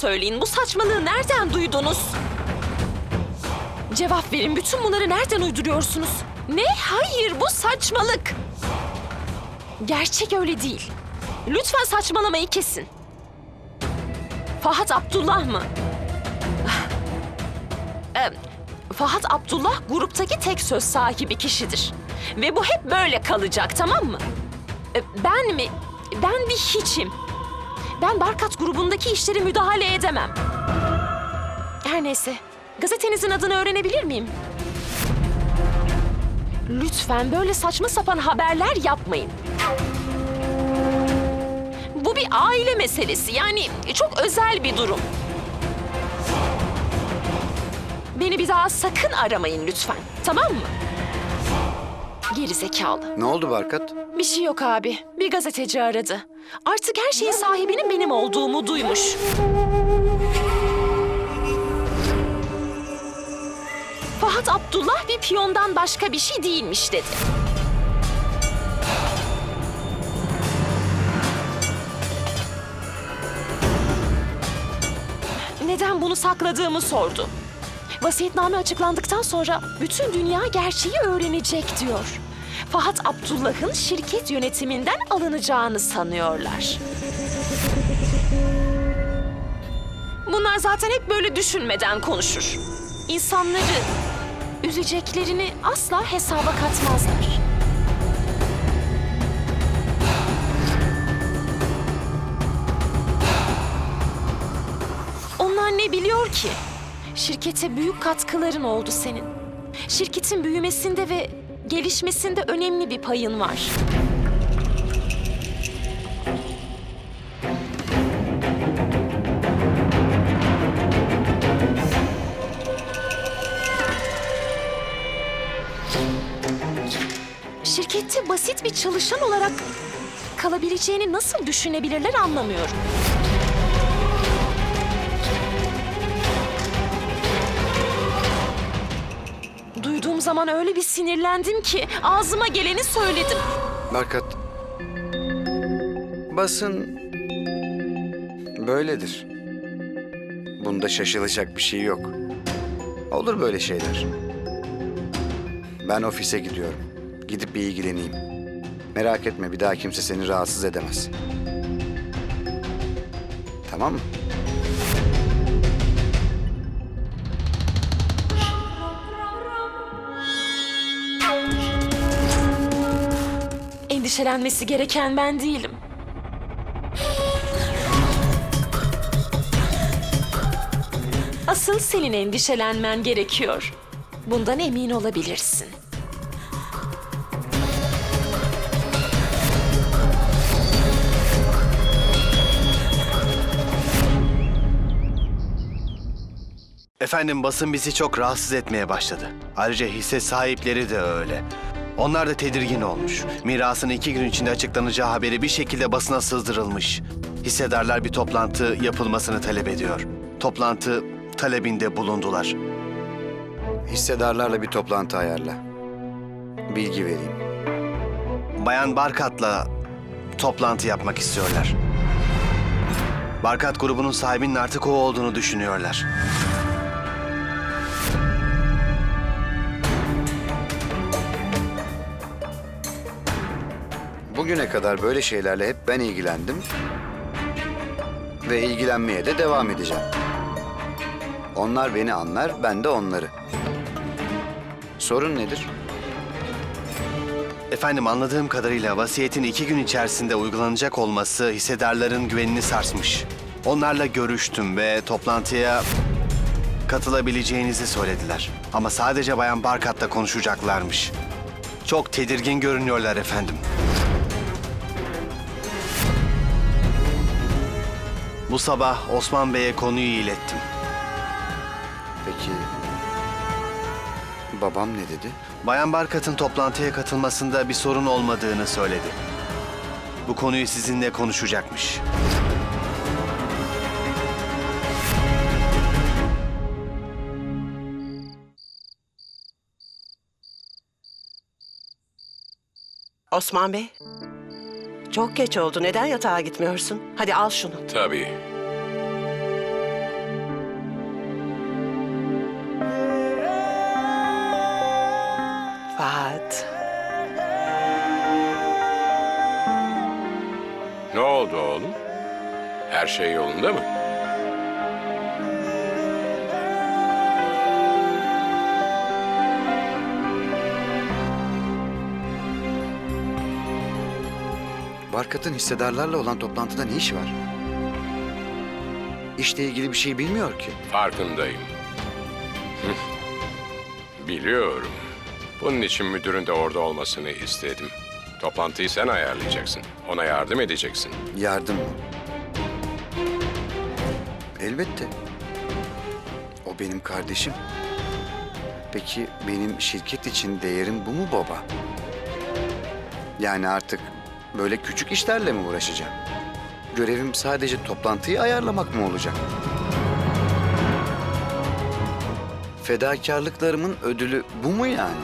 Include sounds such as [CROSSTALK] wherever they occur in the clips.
Söyleyin bu saçmalığı nereden duydunuz? Cevap verin bütün bunları nereden uyduruyorsunuz? Ne? Hayır bu saçmalık. Gerçek öyle değil. Lütfen saçmalamayı kesin. Fahat Abdullah mı? [SIGHS] Ee, Fahat Abdullah gruptaki tek söz sahibi kişidir. Ve bu hep böyle kalacak tamam mı? Ee, Ben mi? Ben bir hiçim. Ben Barkat grubundaki işleri müdahale edemem. Her neyse. Gazetenizin adını öğrenebilir miyim? Lütfen böyle saçma sapan haberler yapmayın. Bu bir aile meselesi. Yani çok özel bir durum. Beni bir daha sakın aramayın lütfen. Tamam mı? Geri zekalı. Ne oldu Barkat? Bir şey yok abi. Bir gazeteci aradı. Artık her şeyin sahibinin benim olduğumu duymuş. Fahat Abdullah bir piyondan başka bir şey değilmiş dedi. Neden bunu sakladığımı sordu. Vasiyetname açıklandıktan sonra bütün dünya gerçeği öğrenecek diyor. Fahat Abdullah'ın şirket yönetiminden alınacağını sanıyorlar. Bunlar zaten hep böyle düşünmeden konuşur. İnsanları üzeceklerini asla hesaba katmazlar. Onlar ne biliyor ki? Şirkete büyük katkıların oldu senin. Şirketin büyümesinde ve gelişmesinde önemli bir payın var. Şirkette basit bir çalışan olarak kalabileceğini nasıl düşünebilirler anlamıyorum. Zaman öyle bir sinirlendim ki ağzıma geleni söyledim. Barkat. Basın böyledir. Bunda şaşılacak bir şey yok. Olur böyle şeyler. Ben ofise gidiyorum. Gidip bir ilgileneyim. Merak etme bir daha kimse seni rahatsız edemez. Tamam mı? Endişelenmesi gereken ben değilim. Asıl senin endişelenmen gerekiyor. Bundan emin olabilirsin. Efendim basın bizi çok rahatsız etmeye başladı. Ayrıca hisse sahipleri de öyle. Onlar da tedirgin olmuş. Mirasın iki gün içinde açıklanacağı haberi bir şekilde basına sızdırılmış. Hissedarlar bir toplantı yapılmasını talep ediyor. Toplantı talebinde bulundular. Hissedarlarla bir toplantı ayarla. Bilgi vereyim. Bayan Barkat'la toplantı yapmak istiyorlar. Barkat grubunun sahibinin artık o olduğunu düşünüyorlar. Bugüne kadar böyle şeylerle hep ben ilgilendim. Ve ilgilenmeye de devam edeceğim. Onlar beni anlar, ben de onları. Sorun nedir? Efendim anladığım kadarıyla vasiyetin iki gün içerisinde uygulanacak olması hissedarların güvenini sarsmış. Onlarla görüştüm ve toplantıya katılabileceğinizi söylediler. Ama sadece Bayan Barkat'la konuşacaklarmış. Çok tedirgin görünüyorlar efendim. Bu sabah Osman Bey'e konuyu ilettim. Peki babam ne dedi? Bayan Barkat'ın toplantıya katılmasında bir sorun olmadığını söyledi. Bu konuyu sizinle konuşacakmış. Osman Bey. Çok geç oldu. Neden yatağa gitmiyorsun? Hadi al şunu. Tabii. Fahat. Ne oldu oğlum? Her şey yolunda mı? Barkat'ın hissedarlarla olan toplantıda ne işi var? İşle ilgili bir şey bilmiyor ki. Farkındayım. [LAUGHS] Biliyorum. Bunun için müdürün de orada olmasını istedim. Toplantıyı sen ayarlayacaksın. Ona yardım edeceksin. Yardım mı? Elbette. O benim kardeşim. Peki benim şirket için değerim bu mu baba? Yani artık böyle küçük işlerle mi uğraşacağım? Görevim sadece toplantıyı ayarlamak mı olacak? Fedakarlıklarımın ödülü bu mu yani?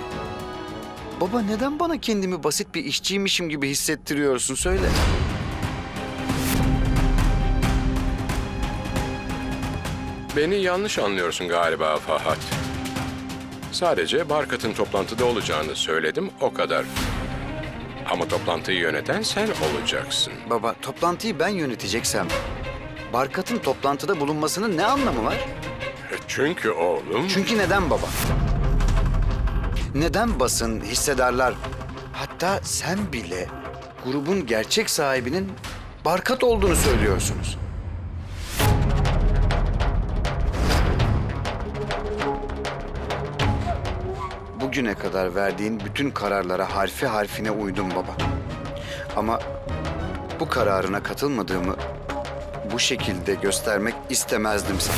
Baba neden bana kendimi basit bir işçiymişim gibi hissettiriyorsun söyle. Beni yanlış anlıyorsun galiba Fahat. Sadece Barkat'ın toplantıda olacağını söyledim, o kadar. Ama toplantıyı yöneten sen olacaksın. Baba toplantıyı ben yöneteceksem Barkat'ın toplantıda bulunmasının ne anlamı var? E, Çünkü oğlum... Çünkü neden baba? Neden basın, hissedarlar, hatta sen bile grubun gerçek sahibinin Barkat olduğunu söylüyorsunuz? Bugüne kadar verdiğin bütün kararlara harfi harfine uydum baba. Ama bu kararına katılmadığımı bu şekilde göstermek istemezdim sana.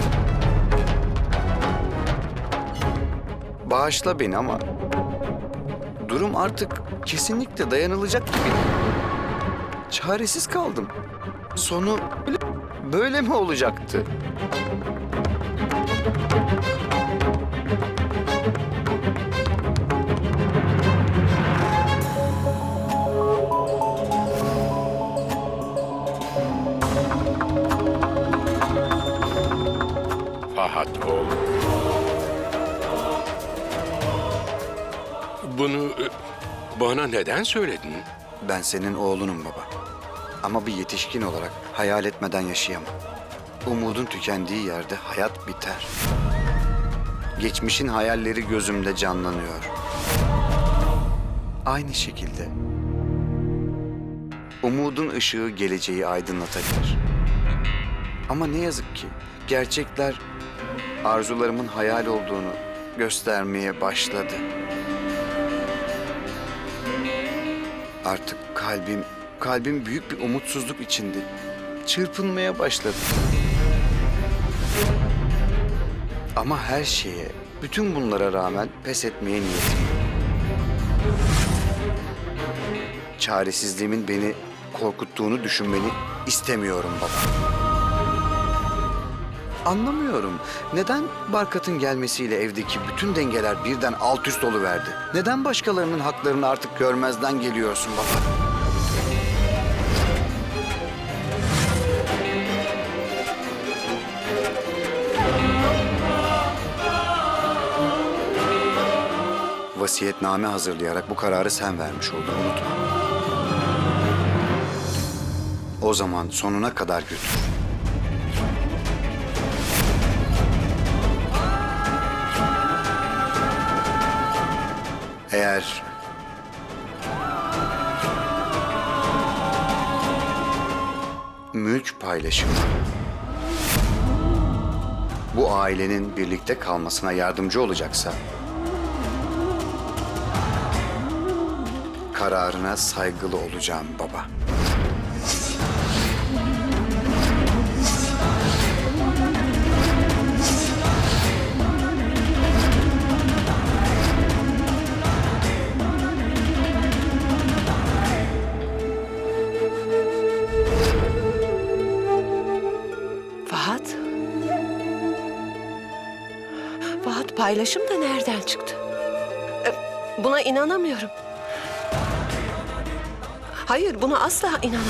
Bağışla beni ama durum artık kesinlikle dayanılacak gibi. Çaresiz kaldım. Sonu böyle mi olacaktı? Bunu e, bana neden söyledin? Ben senin oğlunum baba. Ama bir yetişkin olarak hayal etmeden yaşayamam. Umudun tükendiği yerde hayat biter. Geçmişin hayalleri gözümde canlanıyor. Aynı şekilde umudun ışığı geleceği aydınlatabilir. Ama ne yazık ki gerçekler arzularımın hayal olduğunu göstermeye başladı. Artık kalbim, kalbim büyük bir umutsuzluk içinde. Çırpınmaya başladı. Ama her şeye, bütün bunlara rağmen pes etmeye niyetim. Çaresizliğimin beni korkuttuğunu düşünmeni istemiyorum baba. Anlamıyorum. Neden Barkat'ın gelmesiyle evdeki bütün dengeler birden alt üst oluverdi? Neden başkalarının haklarını artık görmezden geliyorsun baba? Vasiyetname hazırlayarak bu kararı sen vermiş oldun unutma. O zaman sonuna kadar götür. Eğer mülk paylaşımı bu ailenin birlikte kalmasına yardımcı olacaksa kararına saygılı olacağım baba. Paylaşım da nereden çıktı? E, Buna inanamıyorum. Hayır buna asla inanamam.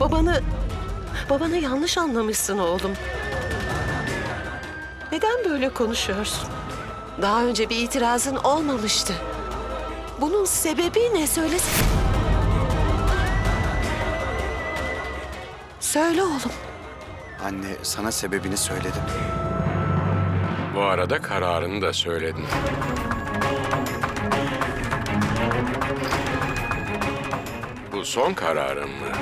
Babanı, babanı yanlış anlamışsın oğlum. Neden böyle konuşuyorsun? Daha önce bir itirazın olmamıştı. Bunun sebebi ne söylesene. Söyle oğlum. Anne sana sebebini söyledim. Bu arada kararını da söyledin. Bu son kararın mı?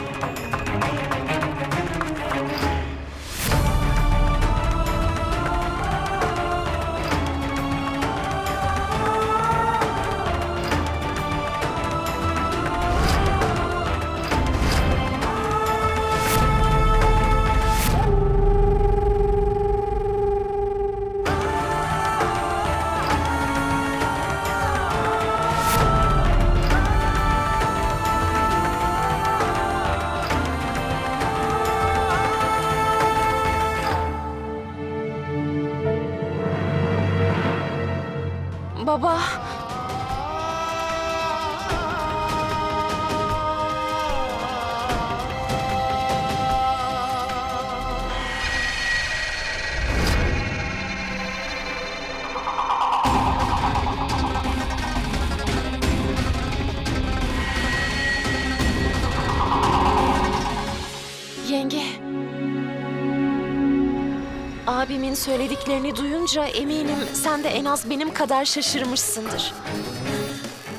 Abimin söylediklerini duyunca eminim sen de en az benim kadar şaşırmışsındır.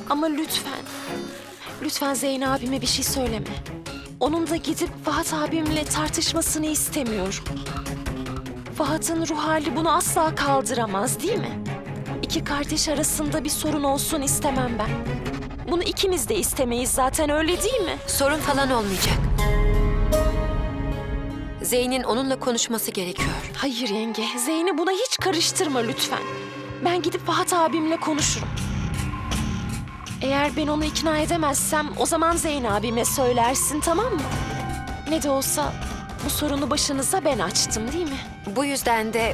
Ama lütfen, lütfen Zeyn abime bir şey söyleme. Onun da gidip Fahat abimle tartışmasını istemiyorum. Fahat'ın ruh hali bunu asla kaldıramaz değil mi? İki kardeş arasında bir sorun olsun istemem ben. Bunu ikimiz de istemeyiz zaten öyle değil mi? Sorun falan olmayacak. Zeyn'in onunla konuşması gerekiyor. Hayır yenge, Zeyn'i buna hiç karıştırma lütfen. Ben gidip Fahat abimle konuşurum. Eğer ben onu ikna edemezsem o zaman Zeyn abime söylersin tamam mı? Ne de olsa bu sorunu başınıza ben açtım değil mi? Bu yüzden de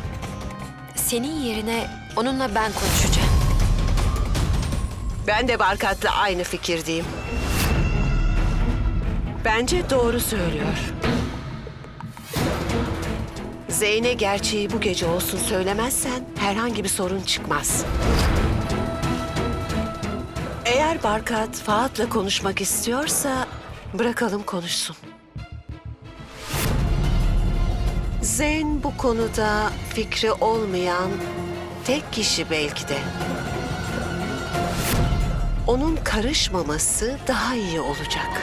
senin yerine onunla ben konuşacağım. Ben de Barkat'la aynı fikirdeyim. Bence doğru söylüyor. Zeyn'e gerçeği bu gece olsun söylemezsen herhangi bir sorun çıkmaz. Eğer Barkat Fahat'la konuşmak istiyorsa bırakalım konuşsun. Zeyn bu konuda fikri olmayan tek kişi belki de. Onun karışmaması daha iyi olacak.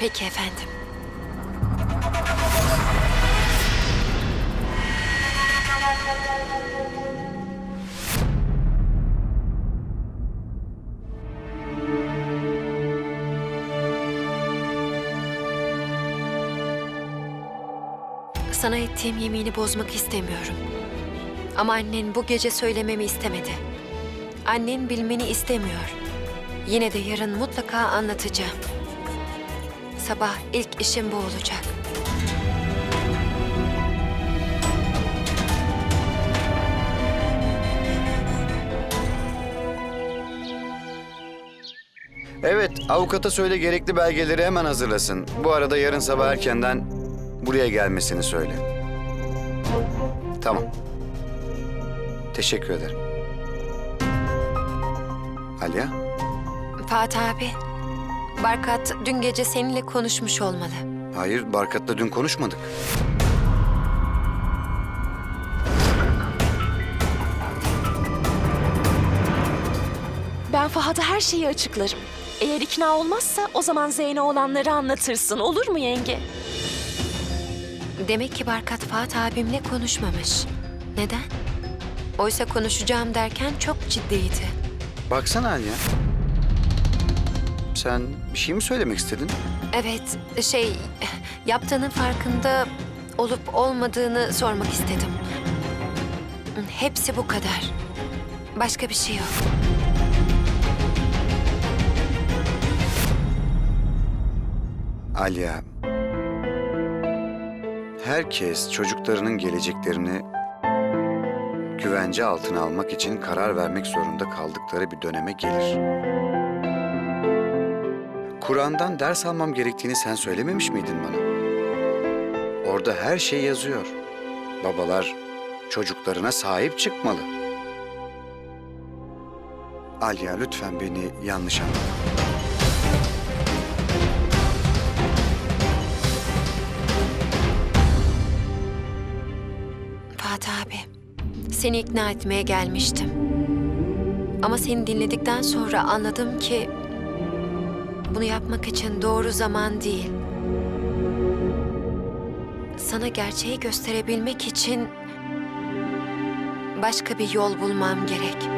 Peki efendim. Sana ettiğim yemini bozmak istemiyorum. Ama annen bu gece söylememi istemedi. Annen bilmeni istemiyor. Yine de yarın mutlaka anlatacağım. Sabah ilk işim bu olacak. Evet, avukata söyle gerekli belgeleri hemen hazırlasın. Bu arada yarın sabah erkenden buraya gelmesini söyle. Tamam. Teşekkür ederim. Alya, Fatih abi, Barkat dün gece seninle konuşmuş olmalı. hayır Barkat'la dün konuşmadık. Ben Fahat'a her şeyi açıklarım. Eğer ikna olmazsa o zaman Zeyn'e olanları anlatırsın olur mu yenge? Demek ki Barkat Fatih abimle konuşmamış. Neden? Oysa konuşacağım derken çok ciddiydi. Baksana Alya. Sen bir şey mi söylemek istedin? Evet, şey, yaptığının farkında olup olmadığını sormak istedim. Hepsi bu kadar. Başka bir şey yok. Alya. Herkes çocuklarının geleceklerini güvence altına almak için karar vermek zorunda kaldıkları bir döneme gelir. Kur'an'dan ders almam gerektiğini sen söylememiş miydin bana? Orada her şey yazıyor. Babalar Çocuklarına sahip çıkmalı. Alya lütfen beni yanlış anlama. Fatih abi, seni ikna etmeye gelmiştim. Ama seni dinledikten sonra anladım ki bunu yapmak için doğru zaman değil. Sana gerçeği gösterebilmek için başka bir yol bulmam gerek.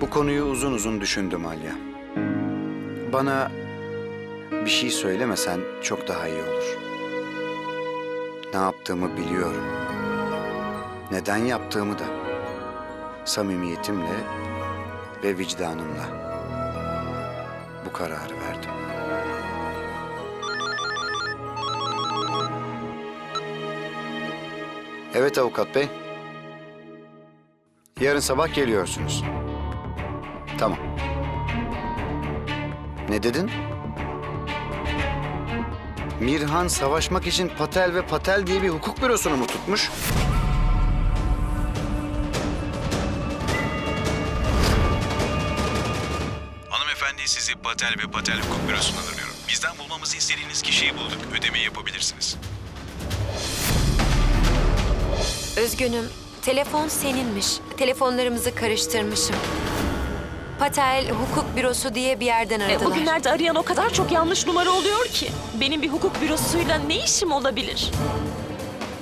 Bu konuyu uzun uzun düşündüm Alya. Bana bir şey söylemesen çok daha iyi olur. Ne yaptığımı biliyorum. Neden yaptığımı da. Samimiyetimle ve vicdanımla. Bu kararı verdim. Evet avukat bey. Yarın sabah geliyorsunuz. Tamam. Ne dedin? Mirhan savaşmak için Patel ve Patel diye bir hukuk bürosunu mu tutmuş? Patel ve Patel Hukuk Bürosu'na arıyorum. Bizden bulmamızı istediğiniz kişiyi bulduk. Ödemeyi yapabilirsiniz. Üzgünüm, telefon seninmiş. Telefonlarımızı karıştırmışım. Patel Hukuk Bürosu diye bir yerden E, aradılar. bugünlerde arayan o kadar çok yanlış numara oluyor ki. Benim bir hukuk bürosuyla ne işim olabilir?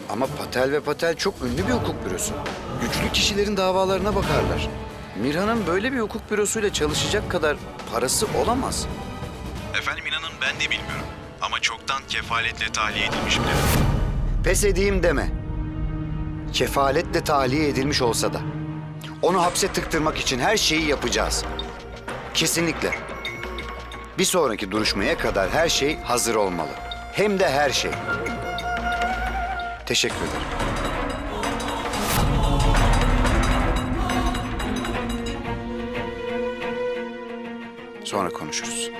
Ama Patel ve Patel çok ünlü bir hukuk bürosu. Güçlü kişilerin davalarına bakarlar. Mirhan'ın böyle bir hukuk bürosuyla çalışacak kadar parası olamaz. Efendim inanın ben de bilmiyorum. Ama çoktan kefaletle tahliye edilmiş bile. Pes edeyim deme. Kefaletle tahliye edilmiş olsa da. Onu hapse tıktırmak için her şeyi yapacağız. Kesinlikle. Bir sonraki duruşmaya kadar her şey hazır olmalı. Hem de her şey. Teşekkür ederim. Sonra konuşuruz.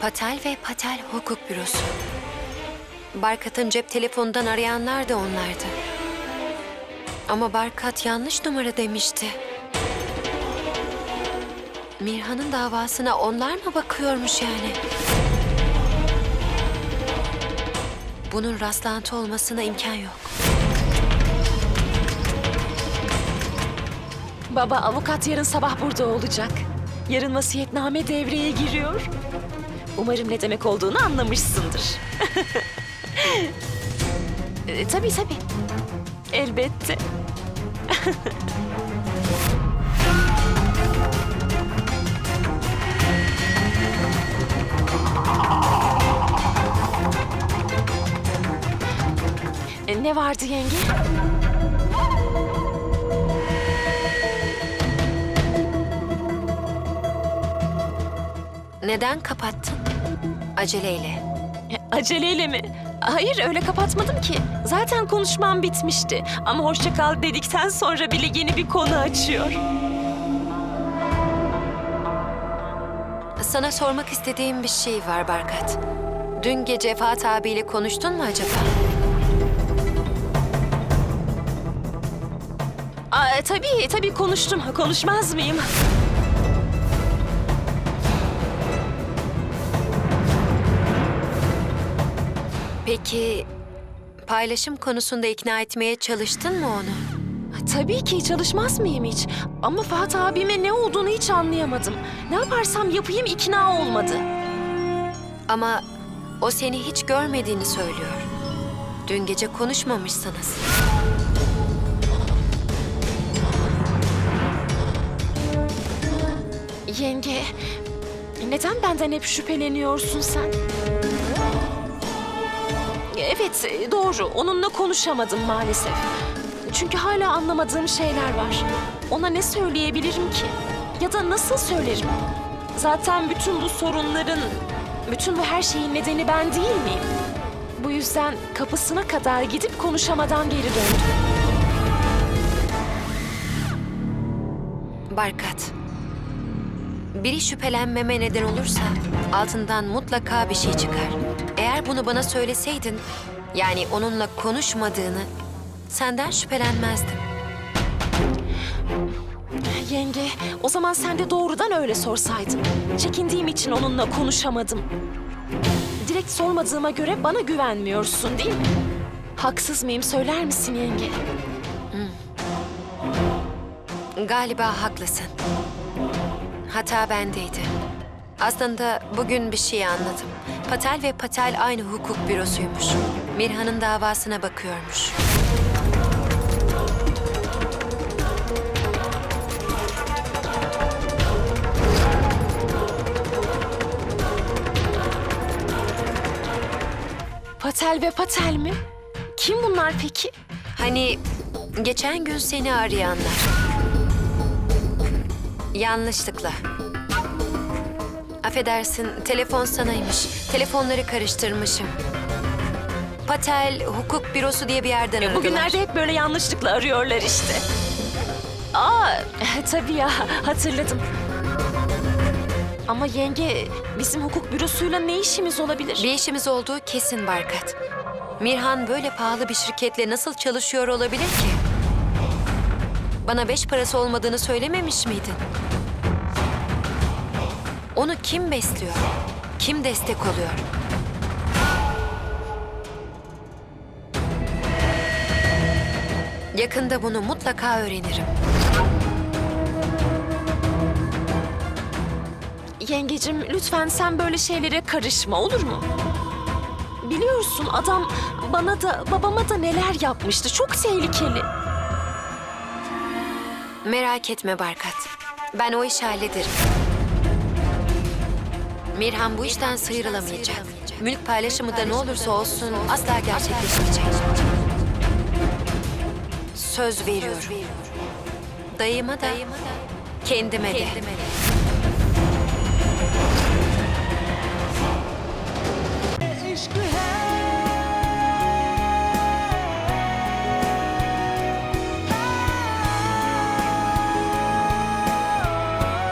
Patel ve Patel Hukuk Bürosu. Barkat'ın cep telefonundan arayanlar da onlardı. Ama Barkat yanlış numara demişti. Mirhan'ın davasına onlar mı bakıyormuş yani? Bunun rastlantı olmasına imkan yok. Baba avukat yarın sabah burada olacak. Yarın vasiyetname devreye giriyor. Umarım ne demek olduğunu anlamışsındır. [LAUGHS] e, tabii tabii. Elbette. [LAUGHS] E, ne vardı yenge? Neden kapattın? Aceleyle. E, Aceleyle mi? Hayır öyle kapatmadım ki. Zaten konuşmam bitmişti. Ama hoşça kal dedikten sonra bile yeni bir konu açıyor. Sana sormak istediğim bir şey var Barkat. Dün gece Fatih abiyle konuştun mu acaba? Aa, tabii tabii konuştum. Konuşmaz mıyım? Peki paylaşım konusunda ikna etmeye çalıştın mı onu? Tabii ki çalışmaz mıyım hiç? Ama Fatih abime ne olduğunu hiç anlayamadım. Ne yaparsam yapayım ikna olmadı. Ama o seni hiç görmediğini söylüyor. Dün gece konuşmamışsınız. Yenge, neden benden hep şüpheleniyorsun sen? Evet, doğru. Onunla konuşamadım maalesef. Çünkü hala anlamadığım şeyler var. Ona ne söyleyebilirim ki? Ya da nasıl söylerim? Zaten bütün bu sorunların, bütün bu her şeyin nedeni ben değil miyim? Bu yüzden kapısına kadar gidip konuşamadan geri döndüm. Barkat. Biri şüphelenmeme neden olursa altından mutlaka bir şey çıkar. Eğer bunu bana söyleseydin, yani onunla konuşmadığını, senden şüphelenmezdim. Yenge, o zaman sen de doğrudan öyle sorsaydın. Çekindiğim için onunla konuşamadım. Direkt sormadığıma göre bana güvenmiyorsun değil mi? Haksız mıyım söyler misin yenge? Galiba haklısın. Hata bendeydi. Aslında bugün bir şey anladım. Patel ve Patel aynı hukuk bürosuymuş. Mirhan'ın davasına bakıyormuş. Patel ve Patel mi? Kim bunlar peki? Hani geçen gün seni arayanlar. Yanlışlıkla. Affedersin, telefon sanaymış. Telefonları karıştırmışım. Patel Hukuk Bürosu diye bir yerden aradılar. Bugünlerde hep böyle yanlışlıkla arıyorlar işte. Aa, [LAUGHS] tabii ya hatırladım. Ama yenge, bizim hukuk bürosuyla ne işimiz olabilir? Bir işimiz olduğu kesin Barkat. Mirhan böyle pahalı bir şirketle nasıl çalışıyor olabilir ki? Bana beş parası olmadığını söylememiş miydin? Onu kim besliyor? Kim destek oluyor? Yakında bunu mutlaka öğrenirim. Yengecim lütfen sen böyle şeylere karışma olur mu? Biliyorsun adam bana da babama da neler yapmıştı. Çok tehlikeli. Merak etme Barkat. Ben o işi hallederim. Mirhan bu işten sıyrılamayacak. Mülk paylaşımı da ne olursa olsun asla gerçekleşmeyecek. Söz veriyorum. Dayıma da, kendime de.